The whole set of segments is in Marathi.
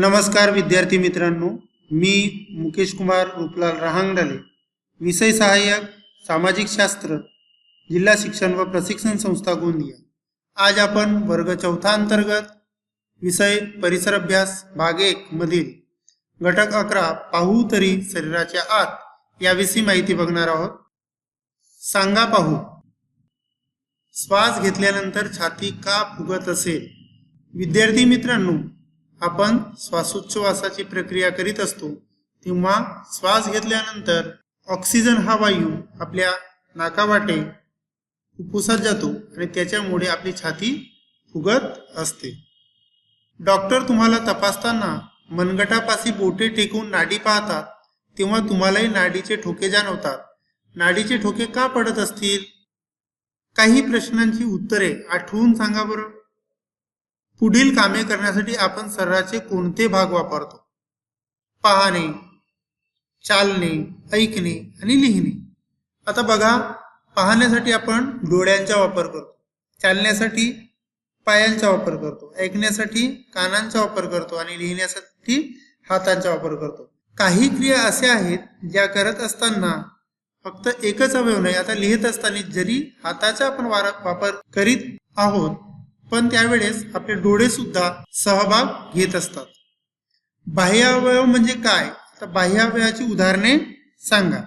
नमस्कार विद्यार्थी मित्रांनो मी मुकेश कुमार रूपलाल रहांगडले विषय सहाय्यक सामाजिक शास्त्र जिल्हा शिक्षण व प्रशिक्षण संस्था गोंदिया. आज आपण वर्ग चौथा अंतर्गत विषय परिसर अभ्यास भाग एक मधील घटक अकरा पाहू तरी शरीराच्या आत याविषयी माहिती बघणार आहोत. सांगा पाहू. श्वास घेतल्यानंतर छाती का फुगत असेल? विद्यार्थी मित्रांनो आपण श्वासोच्छवासाची प्रक्रिया करीत असतो तेव्हा श्वास घेतल्यानंतर ऑक्सिजन हा वायू आपल्या नाकावाटे फुफ्फुसात जातो आणि त्याच्यामुळे आपली छाती फुगत असते. डॉक्टर तुम्हाला तपासताना मनगटापाशी बोटे टेकून नाडी पाहतात तेव्हा तुम्हालाही नाडीचे ठोके जाणवतात. नाडीचे ठोके का पडत असतील? काही प्रश्नांची उत्तरे आठवून सांगा बरं. पुढील कामे करण्यासाठी आपण शरीराचे कोणते भाग वापरतो? पाहणे चालणे ऐकणे आणि लिहिणे. आता बघा पाहण्यासाठी आपण डोळ्यांचा वापर करतो. चालण्यासाठी पायांचा वापर करतो. ऐकण्यासाठी कानांचा वापर करतो आणि लिहिण्यासाठी हातांचा वापर करतो. काही क्रिया अशा आहेत ज्या करत असताना फक्त एकच अवयव नाही आता लिहित असताना जरी हाताचा आपण वापर करीत आहोत पण त्यावेळेस आपले डोळे सुद्धा सहभाग घेत असतात. बाह्य अवयव म्हणजे काय? तर बाह्य अवयवाची उदाहरणे सांगा.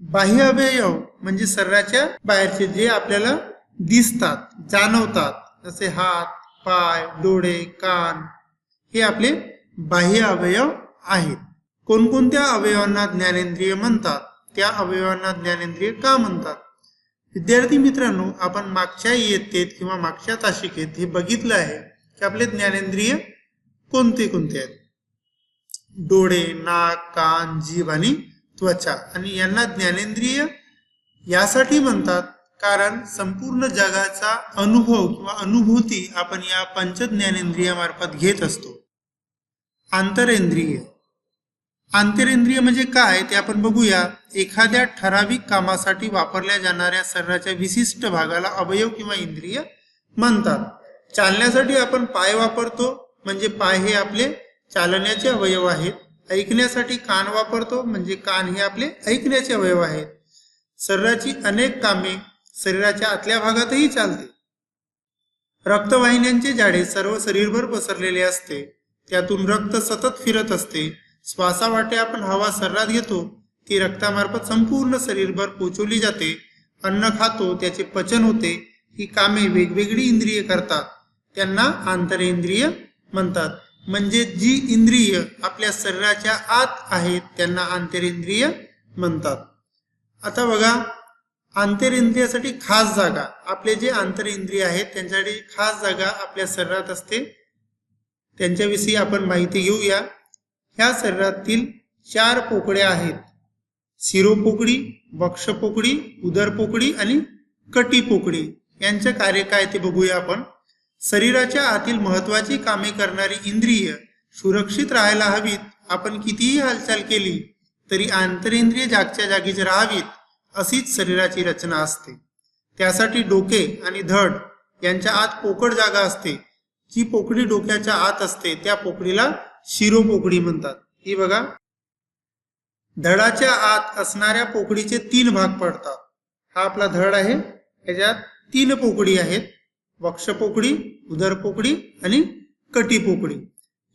बाह्य अवयव म्हणजे शरीराच्या बाहेरचे जे आपल्याला दिसतात जाणवतात जसे हात पाय डोळे कान हे आपले बाह्य अवयव आहेत. कोणकोणत्या अवयवांना ज्ञानेंद्रिय म्हणतात? त्या अवयवांना ज्ञानेंद्रिय का म्हणतात? विद्यार्थी मित्रांनो आपण मागच्या इयत्तेत किंवा मागच्या तासिकेत हे बघितलं आहे की आपले ज्ञानेंद्रिय कोणते कोणते आहेत? डोळे नाक कान जीभ आणि त्वचा. आणि यांना ज्ञानेंद्रिय यासाठी म्हणतात कारण संपूर्ण जगाचा अनुभव किंवा अनुभूती आपण या पंच ज्ञानेंद्रियामार्फत घेत असतो. आंतरेंद्रिय. आंतरेंद्रिय म्हणजे काय ते आपण बघूया. एखाद्या ठराविक कामासाठी वापरल्या जाणाऱ्या शरीराच्या विशिष्ट भागाला अवयव किंवा इंद्रिय म्हणतात. चालण्यासाठी आपण पाय वापरतो म्हणजे पाय हे आपले चालण्याचे अवयव आहेत. ऐकण्यासाठी कान वापरतो म्हणजे कान हे आपले ऐकण्याचे अवयव आहेत. शरीराची अनेक कामे शरीराच्या आतल्या भागातही चालते. रक्तवाहिन्यांचे जाडे सर्व शरीरभर पसरलेले असते. त्यातून रक्त सतत फिरत असते. श्वासावाटे आपण हवा शरीरात घेतो ती रक्तामार्फत संपूर्ण शरीरभर पोचवली जाते अन्न खातो त्याचे पचन होते ही कामे वेगवेगळी इंद्रिय करतात. त्यांना आंतरेंद्रिय म्हणतात. म्हणजे जी इंद्रिय आपल्या शरीराच्या आत आहेत त्यांना आंतरेंद्रिय म्हणतात. आता बघा आंतरेंद्रियासाठी खास जागा. आपले जे आंतरेंद्रिय आहेत त्यांच्यासाठी खास जागा आपल्या शरीरात असते. त्यांच्याविषयी आपण माहिती घेऊया. ह्या शरीरातील चार पोकळ्या आहेत. शिरोपोकळी वक्षपोकळी उदरपोकळी आणि कटीपोकळी यांचे कार्य काय ते बघूया आपण. शरीराच्या आतील महत्वाची कामे करणारी इंद्रिय सुरक्षित राहायला हवीत. आपण कितीही हालचाल केली तरी आंतरेंद्रिय जागच्या जागीच राहावीत अशीच शरीराची रचना असते. त्यासाठी डोके आणि धड यांच्या आत पोकळ जागा असते. जी पोकळी डोक्याच्या आत असते त्या पोकळीला शिरोपोकळी म्हणतात. ही बघा. धडाच्या आत असणाऱ्या पोकळीचे तीन भाग पडतात. हा आपला धड आहे. याच्यात तीन पोकळी आहेत. वक्षपोकळी उदरपोकळी आणि कटीपोकळी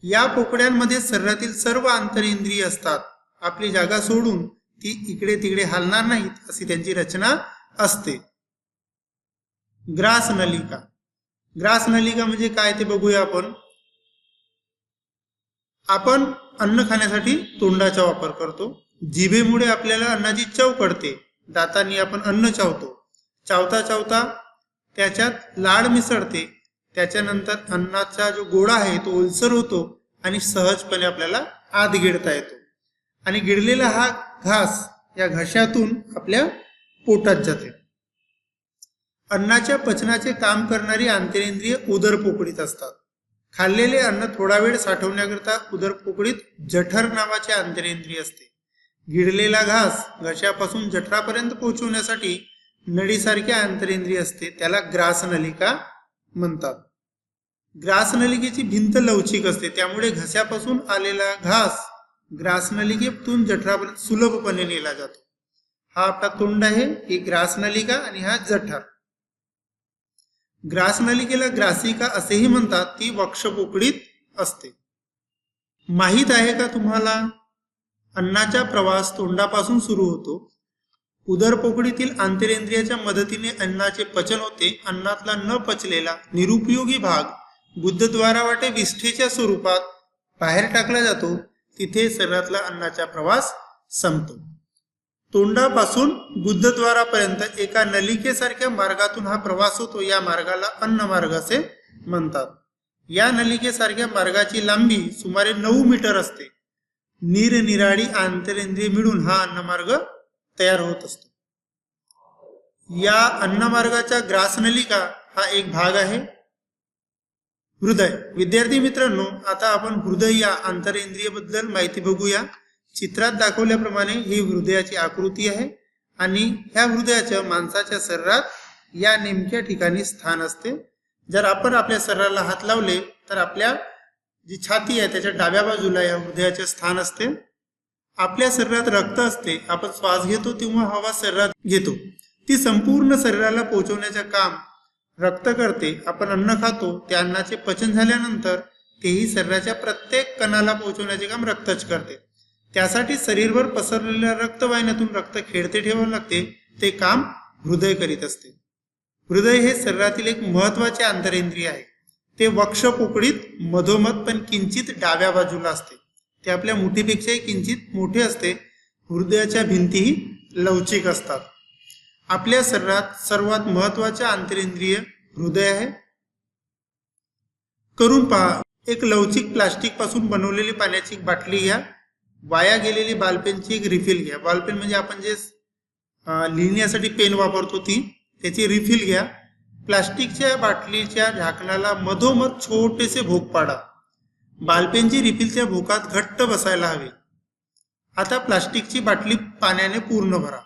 या पोकळ्यांमध्ये शरीरातील सर्व आंतरेंद्रिय असतात. आपली जागा सोडून ती इकडे तिकडे हलणार नाहीत अशी त्यांची रचना असते. ग्रास नलिका ग्रास नलिका म्हणजे काय ते बघूया आपण. आपण अन्न खाण्यासाठी तोंडाचा वापर करतो. जिभेमुळे आपल्याला अन्नाची चव कळते. दातांनी आपण अन्न चावतो. चावता चावता त्याच्यात लाड मिसळते. त्याच्यानंतर अन्नाचा जो गोळा आहे तो ओलसर होतो आणि सहजपणे आपल्याला आत गिळता येतो. आणि गिळलेला हा घास या घशातून आपल्या पोटात जाते. अन्नाच्या पचनाचे काम करणारी आंतरेंद्रिय उदरपोकळीत असतात. खाल्लेले अन्न थोडा वेळ साठवण्याकरता उदरपोकळीत जठर नावाचे आंतरेंद्रिय असते. गिळलेला घास घशापासून जठरापर्यंत पोहोचवण्यासाठी नडीसारखे आंतरेंद्रिय असते त्याला ग्रास नलिका म्हणतात. ग्रासनलिकेची भिंत लवचिक असते त्यामुळे घशापासून आलेला घास ग्रासनलिकेतून जठरापर्यंत सुलभपणे नेला जातो. हा आपला तोंड आहे ही ग्रासनलिका आणि हा जठर. ग्रासनलिकेला ग्रासिका असेही म्हणतात ती वक्षपोकळीत असते. माहीत आहे का तुम्हाला? अन्नाचा प्रवास तोंडापासून सुरू होतो. उदरपोकळीतील आंतरेंद्रियाच्या मदतीने अन्नाचे पचन होते. अन्नातला न पचलेला निरुपयोगी भाग गुद्धद्वारावाटे विष्ठेच्या स्वरूपात बाहेर टाकला जातो. तिथे शरीरातला अन्नाचा प्रवास संपतो. तोंडापासून बुद्धद्वारापर्यंत एका नलिकेसारख्या मार्गातून हा प्रवास होतो. या मार्गाला अन्न मार्ग असे म्हणतात. या नलिकेसारख्या मार्गाची लांबी सुमारे नऊ मीटर असते. निरनिराळी आंतरेंद्रिय मिळून हा अन्नमार्ग तयार होत असतो. या अन्नमार्गाच्या ग्रासनलिका हा एक भाग आहे. हृदय. विद्यार्थी मित्रांनो आता आपण हृदय या आंतरेंद्रियबद्दल माहिती बघूया. चित्रात दाखवल्याप्रमाणे ही हृदयाची आकृती आहे आणि ह्या हृदयाच्या माणसाच्या शरीरात या नेमक्या ठिकाणी स्थान असते. जर आपण आपल्या शरीराला हात लावले तर आपल्या जी छाती आहे त्याच्या डाव्या बाजूला या हृदयाचे स्थान असते. आपल्या शरीरात रक्त असते. आपण श्वास घेतो तेव्हा हवा शरीरात घेतो. ती संपूर्ण शरीराला पोहोचवण्याचे काम रक्त करते. आपण अन्न खातो त्या अन्नाचे पचन झाल्यानंतर तेही शरीराच्या प्रत्येक कणाला पोहोचवण्याचे काम रक्तच करते. त्यासाठी शरीरभर पसरलेल्या रक्तवाहिन्यातून रक्त खेळते ठेवावे लागते ते काम हृदय करीत असते. हृदय हे शरीरातील एक महत्त्वाचे आंतरेंद्रिय आहे. ते वक्ष पोकळीत मधोमध पण किंचित डाव्या बाजूला असते. ते आपल्या मुठीपेक्षाही किंचित मोठे असते. हृदयाच्या भिंतीही लवचिक असतात. आपल्या शरीरात सर्वात महत्त्वाचे आंतरेंद्रिय हृदय आहे. करून पहा एक लवचिक प्लास्टिकपासून बनवलेली पाण्याची बाटली घ्या वाया गेलेली बालपेनची एक रिफिल घ्या. बालपेन म्हणजे आपण जे लिहिण्यासाठी पेन वापरतो ती त्याची रिफिल घ्या. प्लास्टिकच्या बाटलीच्या झाकणाला मधोमध छोटेसे भोक पाडा. बालपेनची रिफिल त्या भोकात घट्ट बसायला हवी. आता प्लास्टिकची बाटली पाण्याने पूर्ण भरा.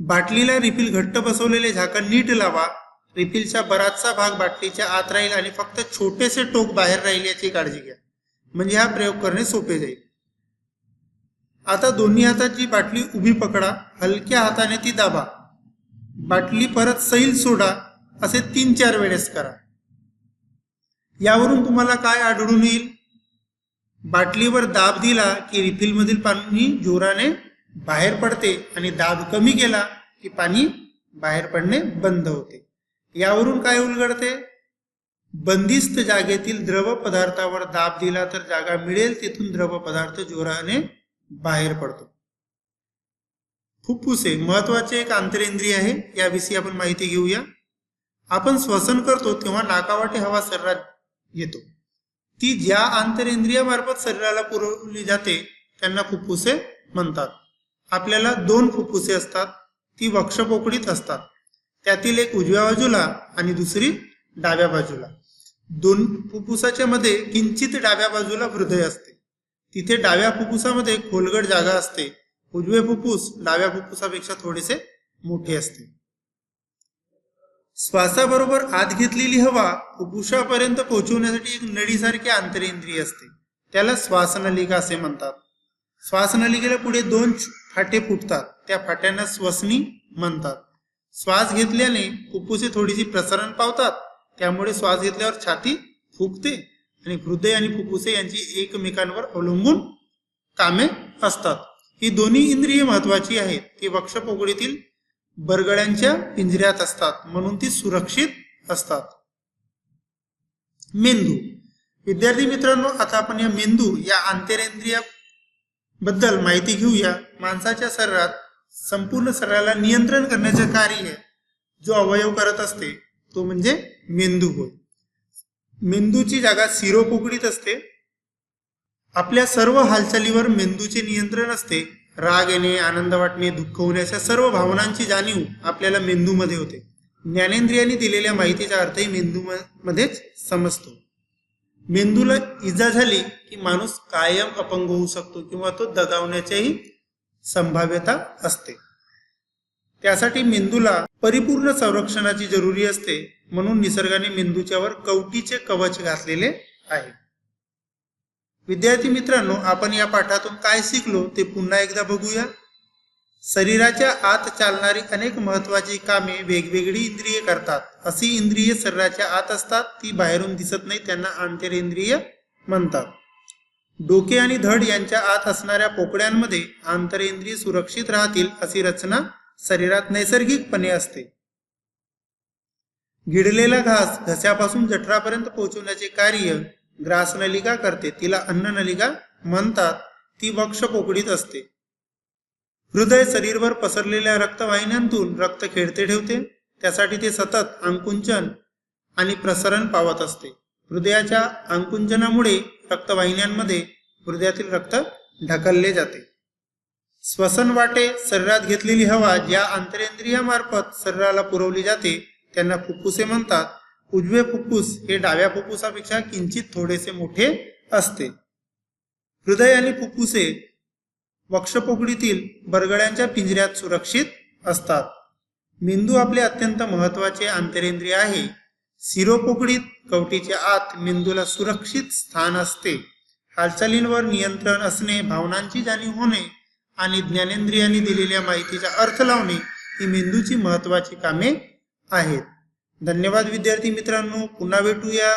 बाटलीला रिफिल घट्ट बसवलेले झाकण नीट लावा. रिफिलचा बराचसा भाग बाटलीच्या आत राहील आणि फक्त छोटेसे टोक बाहेर राहील याची काळजी घ्या. म्हणजे हा प्रयोग करणे सोपे जाईल. आता दोन्ही हातात जी बाटली उभी पकडा हलक्या हाताने ती दाबा. बाटली परत सैल सोडा असे तीन चार वेळेस करा. यावरून तुम्हाला काय आढळून येईल? बाटलीवर दाब दिला की रिफिलमधील पाणी जोराने बाहेर पडते आणि दाब कमी केला की पाणी बाहेर पडणे बंद होते. यावरून काय उलगडते? बंदिस्त जागेतील द्रव पदार्थावर दाब दिला तर जागा मिळेल तिथून द्रव पदार्थ जोराने बाहेर पडतो. फुफ्फुसे महत्त्वाचे एक आंतरेंद्रिय आहे याविषयी आपण माहिती घेऊया. आपण श्वसन करतो तेव्हा नाकावाटे हवा शरीरात येतो. ती ज्या आंतरेंद्रियामार्फत शरीराला पुरवली जाते त्यांना फुफ्फुसे म्हणतात. आपल्याला दोन फुफ्फुसे असतात ती वक्षपोकळीत असतात. त्यातील एक उजव्या बाजूला आणि दुसरी डाव्या बाजूला. दोन फुफ्फुसाच्या मध्ये किंचित डाव्या बाजूला हृदय असते. तिथे डाव्या फुफ्फुसामध्ये खोलगट जागा असते. उजवे फुफ्फुस डाव्या फुफ्फुसापेक्षा थोडेसे मोठे असते. श्वासाबरोबर आत घेतलेली हवा फुफ्फुसापर्यंत पोहोचवण्यासाठी एक नळीसारखी आंतरेंद्रिय असते. त्याला श्वासनलिका असे म्हणतात. श्वासनलिकेला पुढे दोन फाटे फुटतात. त्या फाट्यांना श्वसनी म्हणतात. श्वास घेतल्याने फुफ्फुसे थोडीशी प्रसारण पावतात. त्यामुळे श्वास घेतल्यावर छाती फुगते आणि हृदय आणि फुफ्फुसे यांची एकमेकांवर अवलंबून कामे असतात. ही दोन्ही इंद्रिय महत्वाची आहेत. ती वक्षपोकळीतील बरगड्यांच्या पिंजऱ्यात असतात. म्हणून ती सुरक्षित असतात. मेंदू. विद्यार्थी मित्रांनो आता आपण या मेंदू या आंतरेंद्रियबद्दल माहिती घेऊया. माणसाच्या शरीरात संपूर्ण शरीराला नियंत्रण करण्याचे कार्य जो अवयव करत असते तो म्हणजे मेंदू होय. मेंदूची जागा सिरोपोकळीत असते. आपल्या सर्व हालचालीवर मेंदूचे नियंत्रण असते. राग येणे आनंद वाटणे दुःख होणे अशा सर्व भावनांची जाणीव आपल्याला मेंदूमध्ये होते. ज्ञानेंद्रियांनी दिलेल्या माहितीचा अर्थही मेंदू मध्येच समजतो. मेंदूला इजा झाली की माणूस कायम अपंग होऊ शकतो किंवा तो दगावण्याचीही संभाव्यता असते. त्यासाठी मेंदूला परिपूर्ण संरक्षणाची जरुरी असते म्हणून निसर्गाने मेंदूच्यावर कवटीचे कवच घातलेले आहे. विद्यार्थी मित्रांनो आपण या पाठातून काय शिकलो ते पुन्हा एकदा बघूया. शरीराच्या आत चालणारी अनेक महत्वाची कामे वेगवेगळी इंद्रिये करतात. अशी इंद्रिये शरीराच्या आत असतात ती बाहेरून दिसत नाही त्यांना आंतरेंद्रिय म्हणतात. डोके आणि धड यांच्या आत असणाऱ्या पोकळ्यांमध्ये आंतरेंद्रिय सुरक्षित राहतील अशी रचना शरीरात नैसर्गिकपणे असते. गिडलेला घास घस्यापासून जठरापर्यंत पोहोचवण्याचे कार्य ग्रासनलिका करते. तिला अन्ननलिका म्हणतात. ती वक्ष पोकडीत असते. हृदय शरीरभर पसरलेल्या रक्तवाहिन्यांतून रक्त खेळते ठेवते. त्यासाठी ते सतत अंकुंचन आणि प्रसरण पावत असते. हृदयाच्या अंकुंचनामुळे रक्तवाहिन्यांमध्ये हृदयातील रक्त ढकलले जाते. श्वसन वाटे शरीरात घेतलेली हवा ज्या अंतरेंद्रियामार्फत शरीराला पुरवली जाते त्यांना फुफ्फुसे म्हणतात. उजवे फुफ्फुस हे डाव्या फुफ्फुसापेक्षा किंचित थोडेसे मोठे असते. हृदय आणि फुफ्फुसे वक्षपोकळीतील बरगड्यांच्या पिंजऱ्यात सुरक्षित असतात. मेंदू आपले अत्यंत महत्त्वाचे आंतरेंद्रिय आहे. शिरोपोकळीत कवटीच्या आत मेंदूला सुरक्षित स्थान असते. हालचालींवर नियंत्रण असणे भावनांची जाणीव होणे आणि ज्ञानेंद्रियांनी दिलेल्या माहितीचा अर्थ लावणे ही मेंदूची महत्वाची कामे आहेत. धन्यवाद विद्यार्थी मित्रांनो. पुन्हा भेटूया.